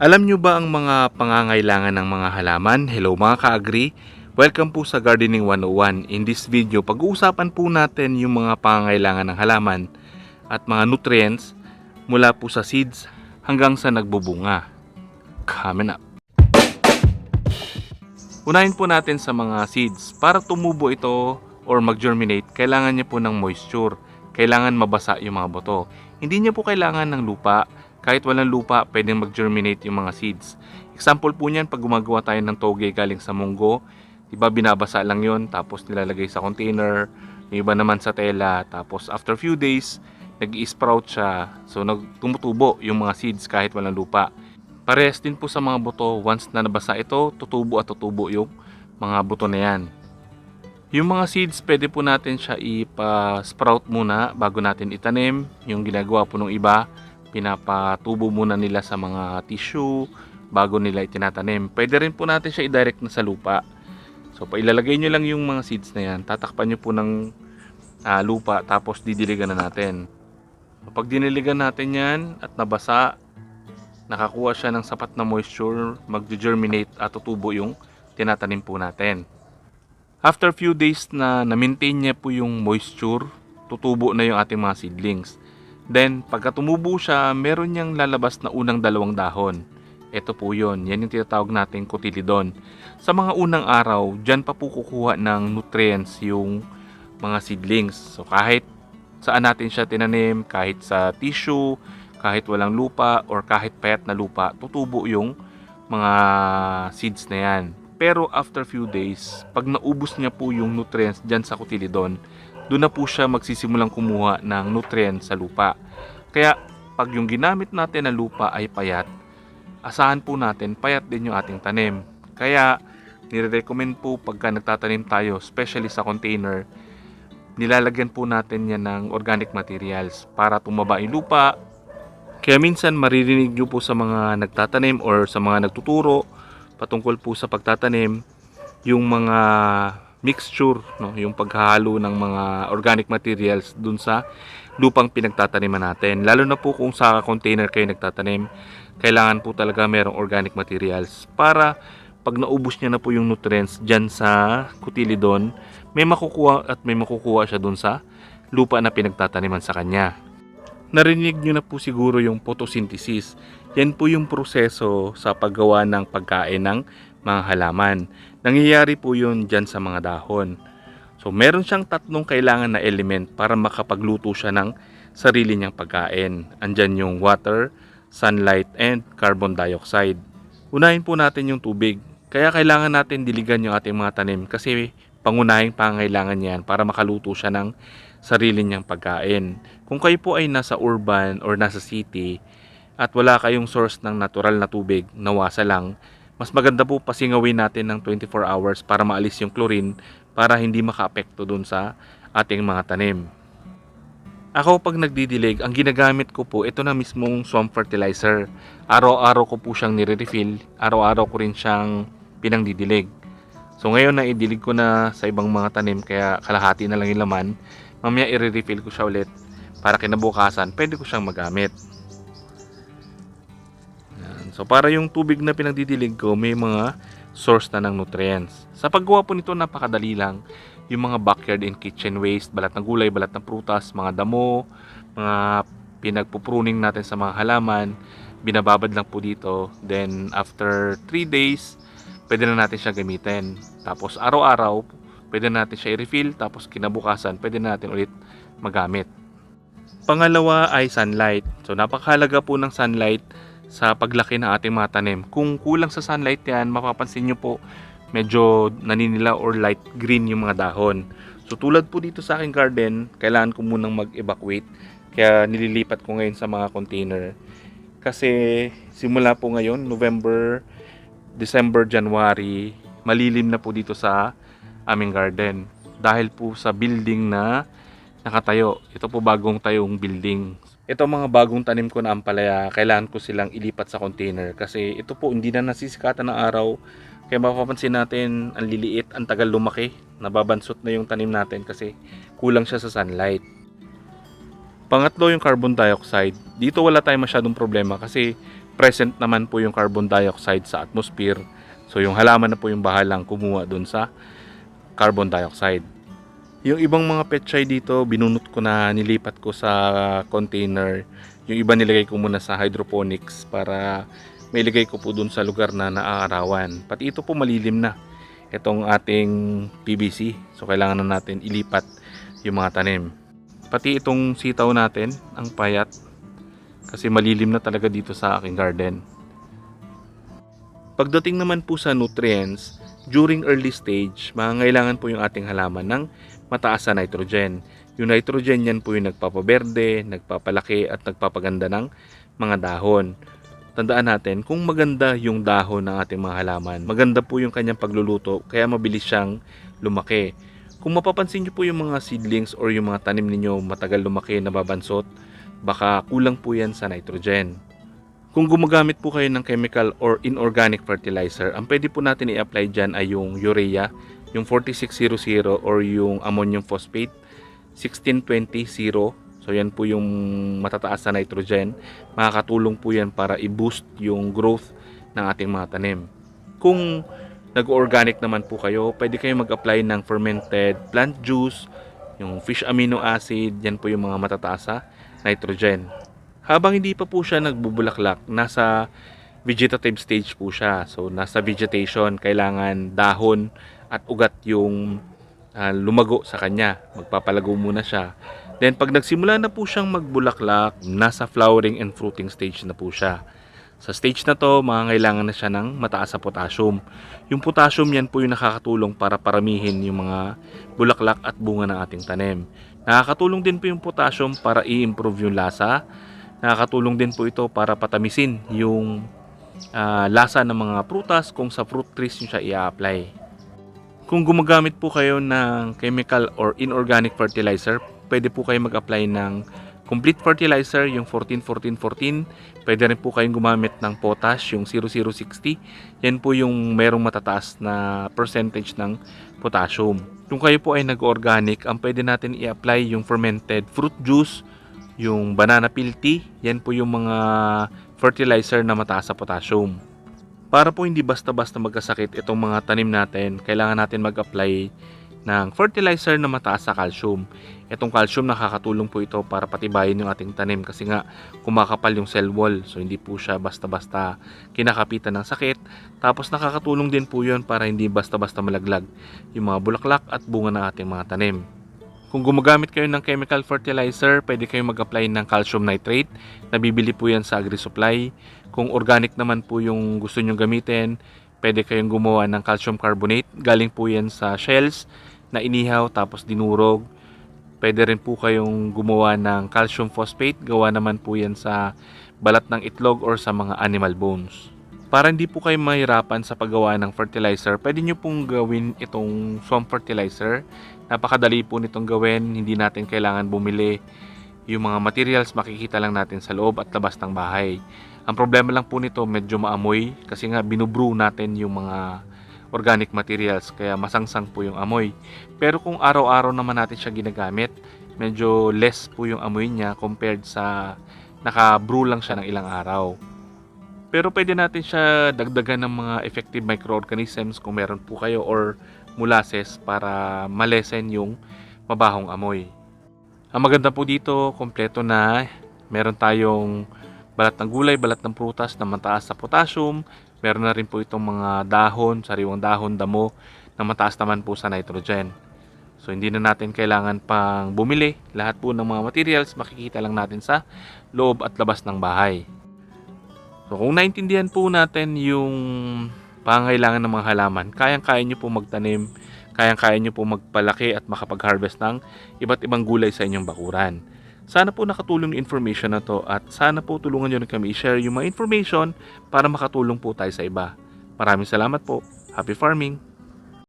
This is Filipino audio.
Alam nyo ba ang mga pangangailangan ng mga halaman? Hello mga ka-agri! Welcome po sa Gardening 101. In this video, pag-uusapan po natin yung mga pangangailangan ng halaman at mga nutrients mula po sa seeds hanggang sa nagbubunga. Coming up! Unahin po natin sa mga seeds. Para tumubo ito or mag-germinate, kailangan niya po ng moisture. Kailangan mabasa yung mga buto. Hindi niya po kailangan ng lupa. Kahit walang lupa, pwedeng mag-germinate yung mga seeds. Example po niyan, pag gumagawa tayo ng toge galing sa munggo, iba binabasa lang yon tapos nilalagay sa container, yung iba naman sa tela, tapos after few days, nag-sprout siya. So, nagtumutubo yung mga seeds kahit walang lupa. Parehas din po sa mga buto, once na nabasa ito, tutubo at tutubo yung mga buto na yan. Yung mga seeds, pwede po natin siya ipa-sprout muna bago natin itanim. Yung ginagawa po ng iba, pinapatubo muna nila sa mga tissue bago nila itinatanim. Pwede rin po natin siya i-direct na sa lupa. So, pailalagay nyo lang yung mga seeds na yan. Tatakpan nyo po ng ah, lupa tapos didiligan na natin. So, pag diniligan natin yan at nabasa, nakakuha siya ng sapat na moisture, mag-germinate at tutubo yung tinatanim po natin. After few days na na-maintain niya po yung moisture, tutubo na yung ating mga seedlings. Then, pagka tumubo siya, meron niyang lalabas na unang dalawang dahon. Ito po yun. Yan yung tinatawag natin cotyledon. Sa mga unang araw, dyan pa po kukuha ng nutrients yung mga seedlings. So, kahit saan natin siya tinanim, kahit sa tissue, kahit walang lupa, or kahit payat na lupa, tutubo yung mga seeds na yan. Pero after few days, pag naubos niya po yung nutrients dyan sa cotyledon, doon na po siya magsisimulang kumuha ng nutrients sa lupa. Kaya pag yung ginamit natin na lupa ay payat, asahan po natin payat din yung ating tanim. Kaya nire-recommend po pagka nagtatanim tayo, especially sa container, nilalagyan po natin yan ng organic materials para tumaba yung lupa. Kaya minsan maririnig nyo po sa mga nagtatanim or sa mga nagtuturo patungkol po sa pagtatanim yung mga mixture, no, yung paghahalo ng mga organic materials dun sa lupang pinagtataniman natin. Lalo na po kung sa container kayo nagtatanim, kailangan po talaga merong organic materials para pag naubos niya na po yung nutrients dyan sa cotyledon, may makukuha at may makukuha siya dun sa lupa na pinagtataniman sa kanya. Narinig nyo na po siguro yung photosynthesis. Yan po yung proseso sa paggawa ng pagkain ng mga halaman. Nangyayari po yun dyan sa mga dahon. So meron siyang tatlong kailangan na element para makapagluto siya ng sarili niyang pagkain. Andyan yung water, sunlight, and carbon dioxide. Unahin po natin yung tubig. Kaya kailangan natin diligan yung ating mga tanim kasi pangunahing pangailangan yan para makaluto siya ng sarili niyang pagkain. Kung kayo po ay nasa urban or nasa city at wala kayong source ng natural na tubig, nawasa lang, mas maganda po pasingawin natin ng 24 hours para maalis yung chlorine para hindi makaapekto dun sa ating mga tanim. Ako pag nagdidilig, ang ginagamit ko po, ito na mismong swamp fertilizer. Araw-araw ko po siyang nire-refill, araw-araw ko rin siyang pinangdidilig. So ngayon na idilig ko na sa ibang mga tanim kaya kalahati na lang yung laman. Mamaya i-refill ko siya ulit para kinabukasan pwede ko siyang magamit. So para yung tubig na pinagdidilig ko may mga source na ng nutrients. Sa paggawa po nito napakadali lang. Yung mga backyard and kitchen waste, balat ng gulay, balat ng prutas, mga damo, mga pinagpupruning natin sa mga halaman, binababad lang po dito. Then after 3 days, pwede na natin siya gamitin. Tapos araw-araw, pwede natin siya i-refill. Tapos kinabukasan, pwede na natin ulit magamit. Pangalawa ay sunlight. So napakahalaga po ng sunlight sa paglaki ng ating mga tanim. Kung kulang sa sunlight yan, mapapansin nyo po medyo naninila or light green yung mga dahon. So tulad po dito sa aking garden, kailangan ko munang mag-evacuate. Kaya nililipat ko ngayon sa mga container. Kasi simula po ngayon, November, December, January, malilim na po dito sa aming garden. Dahil po sa building na nakatayo. Ito po bagong tayong building. Ito mga bagong tanim ko na ampalaya, kailangan ko silang ilipat sa container kasi ito po hindi na nasisikatan ng araw. Kaya mapapansin natin, ang liliit, ang tagal lumaki. Nababansot na yung tanim natin kasi kulang siya sa sunlight. Pangatlo yung carbon dioxide. Dito wala tayong masyadong problema kasi present naman po yung carbon dioxide sa atmosphere. So yung halaman na po yung bahalang kumuha dun sa carbon dioxide. Yung ibang mga petchay dito, binunot ko na nilipat ko sa container. Yung iba nilagay ko muna sa hydroponics para may ligay ko po dun sa lugar na naaarawan. Pati ito po malilim na itong ating PVC. So kailangan na natin ilipat yung mga tanim. Pati itong sitaw natin, ang payat. Kasi malilim na talaga dito sa aking garden. Pagdating naman po sa nutrients, during early stage, mangangailangan po yung ating halaman ng mataas sa nitrogen. Yung nitrogen yan po yung nagpapaberde, nagpapalaki at nagpapaganda ng mga dahon. Tandaan natin, kung maganda yung dahon ng ating mga halaman, maganda po yung kanyang pagluluto, kaya mabilis siyang lumaki. Kung mapapansin nyo po yung mga seedlings or yung mga tanim ninyo matagal lumaki, nababansot, baka kulang po yan sa nitrogen. Kung gumagamit po kayo ng chemical or inorganic fertilizer, ang pwede po natin i-apply dyan ay yung urea, yung 4600 or yung ammonium phosphate 16200. So yan po yung matataas sa nitrogen. Makakatulong po yan para i-boost yung growth ng ating mga tanim. Kung nag-organic naman po kayo, pwede kayo mag-apply ng fermented plant juice, yung fish amino acid, yan po yung mga matataas sa nitrogen. Habang hindi pa po siya nagbubulaklak, nasa vegetative stage po siya. So nasa vegetation, kailangan dahon at ugat yung ah, lumago sa kanya. Magpapalago muna siya. Then pag nagsimula na po siyang magbulaklak, nasa flowering and fruiting stage na po siya. Sa stage na to, mangangailangan na siya ng mataas sa potassium. Yung potassium yan po yung nakakatulong para paramihin yung mga bulaklak at bunga ng ating tanim. Nakakatulong din po yung potassium para i-improve yung lasa. Nakakatulong din po ito para patamisin yung ah, lasa ng mga prutas kung sa fruit trees nyo siya i-apply. Kung gumagamit po kayo ng chemical or inorganic fertilizer, pwede po kayo mag-apply ng complete fertilizer, yung 14-14-14. Pwede rin po kayong gumamit ng potash, yung 0060. Yan po yung merong matataas na percentage ng potassium. Kung kayo po ay nag-organic, ang pwede natin i-apply yung fermented fruit juice, yung banana peel tea. Yan po yung mga fertilizer na mataas sa potassium. Para po hindi basta-basta magkasakit itong mga tanim natin, kailangan natin mag-apply ng fertilizer na mataas sa calcium. Itong calcium nakakatulong po ito para patibayin yung ating tanim kasi nga kumakapal yung cell wall. So hindi po siya basta-basta kinakapitan ng sakit. Tapos nakakatulong din po yun para hindi basta-basta malaglag yung mga bulaklak at bunga ng ating mga tanim. Kung gumagamit kayo ng chemical fertilizer, pwede kayong mag-apply ng calcium nitrate. Nabibili po yan sa agri-supply. Kung organic naman po yung gusto nyong gamitin, pwede kayong gumawa ng calcium carbonate. Galing po yan sa shells na inihaw tapos dinurog. Pwede rin po kayong gumawa ng calcium phosphate. Gawa naman po yan sa balat ng itlog or sa mga animal bones. Para hindi po kayo mahirapan sa paggawa ng fertilizer, pwede nyo pong gawin itong swamp fertilizer. Napakadali po nitong gawin, hindi natin kailangan bumili. Yung mga materials makikita lang natin sa loob at labas ng bahay. Ang problema lang po nito medyo maamoy kasi nga binubrew natin yung mga organic materials kaya masangsang po yung amoy. Pero kung araw-araw naman natin siya ginagamit, medyo less po yung amoy niya compared sa naka-brew lang siya ng ilang araw. Pero pwede natin siya dagdagan ng mga effective microorganisms kung meron po kayo or molasses para malesen yung mabahong amoy. Ang maganda po dito, kompleto na. Meron tayong balat ng gulay, balat ng prutas na mataas sa potassium. Meron na rin po itong mga dahon, sariwang dahon, damo na mataas naman po sa nitrogen. So hindi na natin kailangan pang bumili. Lahat po ng mga materials makikita lang natin sa loob at labas ng bahay. So kung naintindihan po natin yung pangangailangan ng mga halaman, kayang-kaya nyo po magtanim, kayang-kaya nyo po magpalaki at makapag-harvest ng iba't ibang gulay sa inyong bakuran. Sana po nakatulong yung information na to at sana po tulungan nyo rin kami i-share yung mga information para makatulong po tayo sa iba. Maraming salamat po. Happy farming!